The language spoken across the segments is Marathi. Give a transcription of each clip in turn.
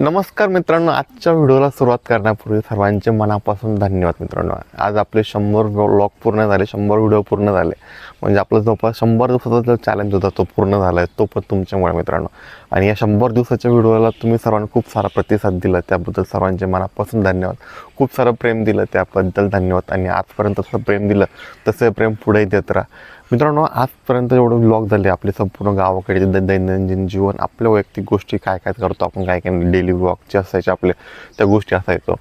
नमस्कार मित्रांनो आजच्या व्हिडिओला सुरुवात करण्यापूर्वी सर्वांचे मनापासून धन्यवाद मित्रांनो. आज आपले शंभर ब्लॉग पूर्ण झाले शंभर व्हिडिओ पूर्ण झाले. म्हणजे आपला जवळपास शंभर दिवसाचा जो चॅलेंज होता तो पूर्ण झाला आहे तो पण तुमच्यामुळे मित्रांनो. आणि या शंभर दिवसाच्या व्हिडिओला तुम्ही सर्वांना खूप सारा प्रतिसाद दिला त्याबद्दल सर्वांचे मनापासून धन्यवाद. खूप सारं प्रेम दिलं त्याबद्दल धन्यवाद. आणि आजपर्यंत तसं प्रेम दिलं तसं प्रेम पुढेही देत राहा. मित्रांनो आजपर्यंत एवढं ब्लॉग झाले. आपले संपूर्ण गावाकडे दैनंदिन जीवन आपल्या वैयक्तिक गोष्टी काय काय करतो आपण काय काय डेली व्लॉगचे असायचे आपले त्या गोष्टी असायचो.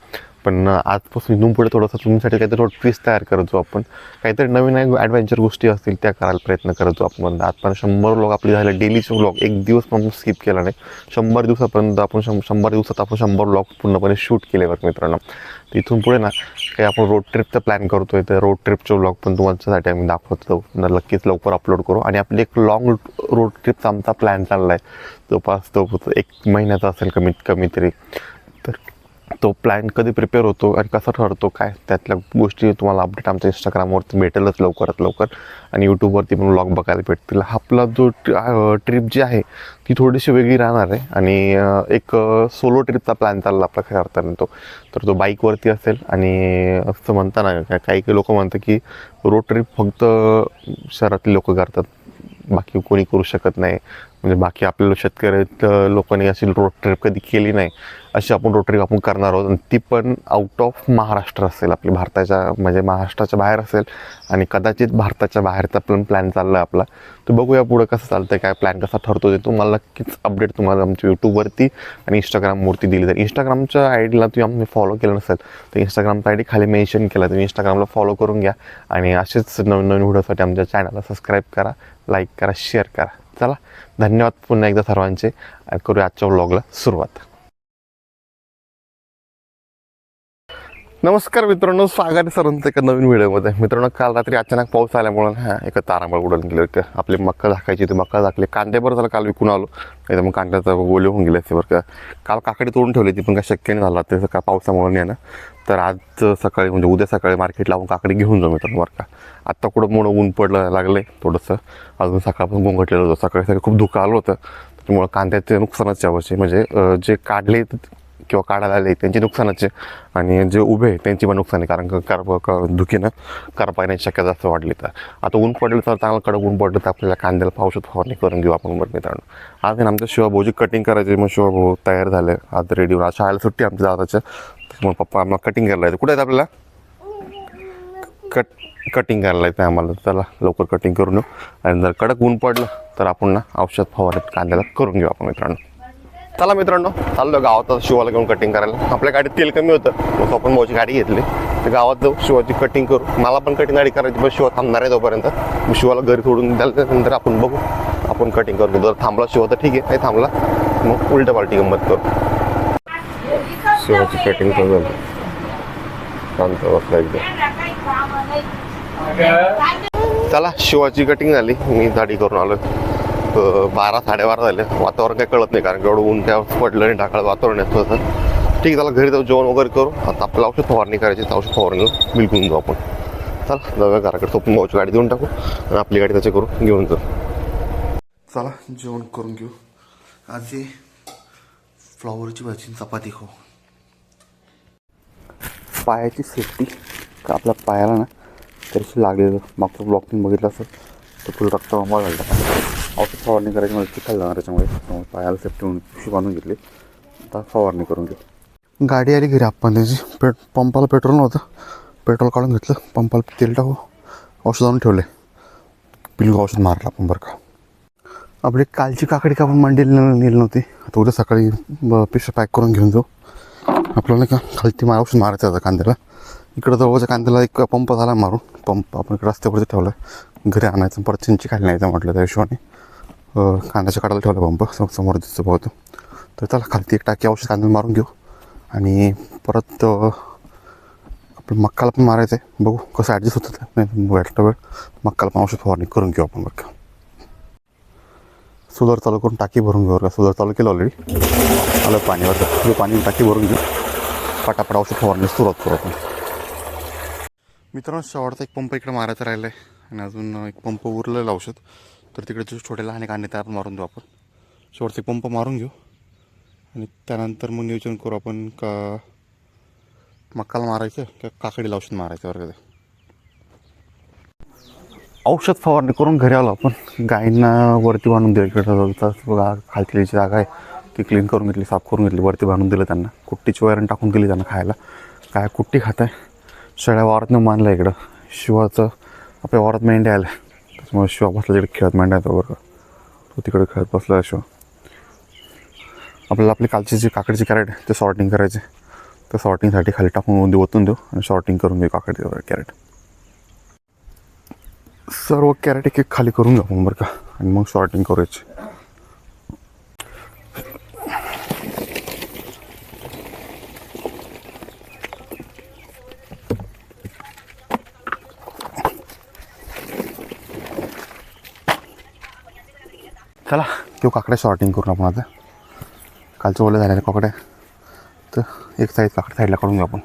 पण आजपासून इथून पुढे थोडंसं तुमच्यासाठी काहीतरी थोडं ट्विस्ट तयार करतो आपण. काहीतरी नवीन ॲडव्हेंचर गोष्टी असतील त्या करायला प्रयत्न करतो आपण. म्हणजे आजपर्यंत शंभर लोक आपले झाले डेलीचे ब्लॉग एक दिवस पण स्किप केला नाही. शंभर दिवसापर्यंत आपण शं शंभर दिवसात आपण शंभर ब्लॉग पूर्णपणे शूट केले बरं मित्रांनो. तर इथून पुढे ना काही आपण रोड ट्रिपचा प्लॅन करतोय तर रोड ट्रिपचे ब्लॉग पण तुमच्यासाठी आम्ही दाखवतो. नक्कीच लवकर अपलोड करू. आणि आपली एक लॉंग रोड ट्रिपचा आमचा प्लॅन चालला आहे जवळपास तो एक महिन्याचा असेल कमीत कमी तरी तर तो प्लॅन कधी प्रिपेअर होतो आणि कसा ठरतो काय त्यातल्या गोष्टी तुम्हाला अपडेट आमच्या इंस्टाग्रामवरती भेटेलच लवकरात लवकर. आणि यूट्यूबवरती पण ब्लॉग बघायला भेटतील. आपला जो ट्रिप जी आहे ती थोडीशी वेगळी राहणार आहे. आणि एक सोलो ट्रिपचा प्लॅन चालला आपला खऱ्या अर्थाने तो. तर तो बाईकवरती असेल आणि असं म्हणताना काही काही लोक म्हणतात की रोड ट्रिप फक्त शहरातली लोक करतात. बाकी कोणी करू शकत नाही. म्हणजे बाकी आपल्याला शेतकरी लोकांनी अशी रोड ट्रिप कधी केली नाही. अशी आपण रोड ट्रिप आपण करणार आहोत. आणि ती पण आउट ऑफ महाराष्ट्र असेल आपली. भारताच्या म्हणजे महाराष्ट्राच्या बाहेर असेल. आणि कदाचित भारताच्या बाहेरचा पण प्लॅन चालला आहे आपला. तर बघूया पुढं कसं चालतं काय प्लॅन कसा ठरतो ते. तुम्हाला नक्कीच अपडेट तुम्हाला आमच्या यूट्यूबवरती आणि इंस्टाग्रामवरती दिली जाईल. इंस्टाग्रामच्या आय डीला तुम्ही आम्ही फॉलो केलं नसेल तर इंस्टाग्रामचा आय डी खाली मेन्शन केला. तुम्ही इंस्टाग्रामला फॉलो करून घ्या. आणि असेच नवीन नवीन व्हिडिओसाठी आमच्या चॅनलला सबस्क्राईब करा लाईक करा शेअर करा. चला धन्यवाद पुन्हा एकदा सर्वांचे. करूया आजच्या व्लॉगला सुरुवात. नमस्कार मित्रांनो स्वागत सरांचं एका नवीन व्हिडिओमध्ये. मित्रांनो काल रात्री अचानक पाऊस आल्यामुळे हा एका तारांबळ उडून गेले का आपली मक्का झाकायची होती मक्का झाकले. कांदे बरं झालं काल विकून आलो. नाही तर मग कांद्याचं ओले होऊन गेले असते बरं का. काल काकडी तोडून ठेवली ती पण काय शक्य नाही झाला. ते काय पावसामुळे नाही ना. तर आज सकाळी म्हणजे उद्या सकाळी मार्केट लावून काकडी घेऊन जाऊ मित्रांनो बरं का. आत्ता कुठं मोठं ऊन पडलं लागलं आहे थोडंसं. अजून सकाळपासून गोंगटलेलं होतं. सकाळी सकाळी खूप धुकं आलं होतं. त्यामुळं कांद्याचे नुकसानच यावर्षी म्हणजे जे काढले किंवा काढायला आले त्यांची नुकसानाचे आणि जे उभे आहे त्यांची पण नुकसान आहे कारण का करप क- धुकीनं करपा येण्याची शक्यता जास्त वाढली तर. आता ऊन पडलं तर चांगलं कडक ऊन पडलं तर आपल्याला कांद्याला पावसात फवारणी करून घेऊ आपण बरं मित्रांनो. आज ना आमच्या शिवाभाऊची कटिंग करायची मग शिवाभाऊ तयार झाले. आज रेडी आज शाळेला सुट्टी आमच्या दादाच्या. मग पप्पा आम्हाला कटिंग करायला येते कुठे आहेत आपल्याला? कट कटिंग करायला येते आम्हाला. त्याला लवकर कटिंग करून घेऊ. आणि जर कडक ऊन पडलं तर आपण ना औषध फवारणी कांद्याला करून घेऊ आपण मित्रांनो. चला मित्रांनो चाललो गावात शिवाला घेऊन कटिंग करायला. आपल्या गाडीत तेल कमी होतं. मग आपण भाऊची गाडी घेतली. तर गावात जाऊ शिवाची कटिंग करू. मला पण कटिंग गाडी करायची पण शिवा थांबणार आहे तोपर्यंत. मग शिवाला घरी सोडून त्यानंतर आपण बघू. आपण कटिंग करतो जर थांबला शिवा तर ठीक आहे. नाही थांबला मग उलट पालटी गंमत करू. शिवाची कटिंग करून शांत बसला एकदम चला शिवाची कटिंग झाली. मी दाढी करून आलो बारा साडेबारा झाले. वातावरण काही कळत नाही कारण की एवढं ऊन काय पडलं नाही ढाकळ वातावरण आहे थोडंसं. ठीक आहे चला घरी जाऊ जेवण वगैरे करू. आता आपल्याला औषध फवारणी करायची तर औषध फवारणी बिलकुल जाऊ आपण. चला जाऊया घराकडे सोपून भाऊची गाडी देऊन टाकू आणि आपली गाडी त्याच्या करू घेऊन जाऊ. चला जेवण करून घेऊ. आज हे फ्लॉवरची भाजी आणि चपाती खाऊ. पायाची सेफ्टी का आपल्या पायाला ना तरीशी लागलेलं. मागचं ब्लॉक तुम्ही बघितलं असं तर फुल रक्त आंबा झाला. औषध फवारणी करायची मला चिखल जाणार त्याच्यामुळे. त्यामुळे पायाला सेफ्टी म्हणून पिशवी बांधून घेतली. आता फवारणी करून घेऊ गाडी आली घरी आपण त्याची पेट पंपाला पेट्रोल नव्हतं. पेट्रोल काढून घेतलं. पंपाला तेल टाकू औषध आणून ठेवले. बिलकुल औषध मारलं आपण बरं का. आपली कालची काकडी का आपण मंडी नेली नव्हती. आता उद्या सकाळी ब- पिशवी पॅक करून घेऊन जाऊ. आपल्याला का खालती मा औषध मारायचं आता कांद्याला. इकडं जवळच्या कांद्याला एक पंप झाला मारून. पंप आपण इकडे रस्त्यावरती ठेवला. घरी आणायचं परत चिंची खाली न्यायचं म्हटलं त्या हिशोबाने. कांद्याच्या काढायला ठेवला पंप सम- समोर दिसतो पाहतो. तर चला खालती एक टाकी औषध कांद्याला मारून घेऊ. आणि परत आपलं मक्काला पण मारायचं आहे बघू कसं ॲडजस्ट होतं ते. नाही वेळ. मक्काला पण औषध फवारणी करून घेऊ आपण बघ सोलर चालू करून टाकी भरून घेऊ का. सोलर चालू केलं ऑलरेडी आलं पाणीवर पाणी टाकी भरून घेऊ. पटापट औषध फवारणी सुरुवात करू आपण. मित्रांनो शेवटचा एक पंप इकडे मारायचा राहिला आहे आणि अजून एक पंप उरलेलं औषध. तर तिकडे जो छोटे लहान कांदे ते आपण मारून देऊ आपण. शेवटचे पंप मारून घेऊ. आणि त्यानंतर मग नियोजन करू आपण का मक्काला मारायचं का काकडीला औषध मारायचं बरं का औषध फवारणी करून घरी आलो आपण. गायींना वरती बांधून दिलं इकडं. बघा खालची जी जागा आहे ती क्लीन करून घेतली साफ करून घेतली वरती बांधून दिलं त्यांना. कुट्टीची वैरण टाकून दिली त्यांना खायला. काय कुट्टी खात आहे सगळ्या वावरातनं मानलं इकडं. शिवाचं आपल्या वावरात मेंढ्या आल्या. मग शिवा बसला तिकडे खेळत मांडायचा बरं का. तो तिकडे खेळत बसला शिवा आपल्याला आपली कालची जी काकडीची कॅरेट आहे ते सॉर्टिंग करायचे तर सॉर्टिंगसाठी खाली टाकून देऊ ओतून देऊ आणि सॉर्टिंग करून देऊ काकडी कॅरेट सर्व कॅरेट एक एक खाली करून घेऊ आपण बरं का. आणि मग सॉर्टिंग करायची चला घेऊ काकड्या शॉर्टिंग करून आपण आता. कालचं ओले झालेल्या काकड्या तर एक साईड काकड्या साईडला काढून घेऊ आपण.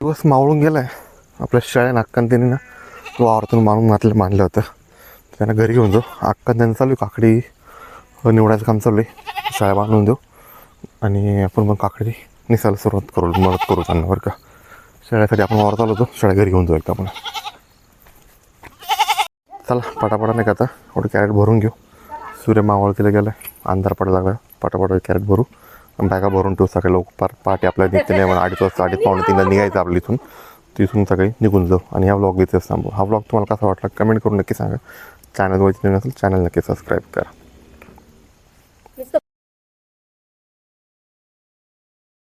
दिवस मावळून गेलाय. आपल्या शाळेनं अक्कान त्यांनी ना आवर्तून मारून घातलं मानलं होतं. त्यांना घरी घेऊन जाऊ. अक्का त्यांना चालू आहे काकडी. निवडायचं काम चालू आहे. शाळा बांधून देऊ. आणि आपण मग काकडी निसायला सुरुवात करू मदत करू त्यांना बरं का? शाळेसाठी आपण वावरात आलो होतो. शाळा घरी घेऊन जाऊ एकदा आपण. चला पटापटा नाही का आता? एवढं कॅरेट भरून घेऊ. सूर्य मावळतीला गेलं अंधार पडायला लागला. पटापट कॅरेट भरू. आणि बॅगा भरून ठेवू सकाळी लवकर. पार पहाटे आपल्याला निघते नाही म्हणा अडीच वाजता अडीच पावणे तीनला निघायचं आपल्या इथून. तिथून सकाळी निघून जाऊ. आणि हा ब्लॉग इथेच थांबू. हा व्लॉग तुम्हाला कसा वाटला कमेंट करून नक्की सांगा. चॅनलवरती नसेल चॅनल नक्की सबस्क्राईब करा.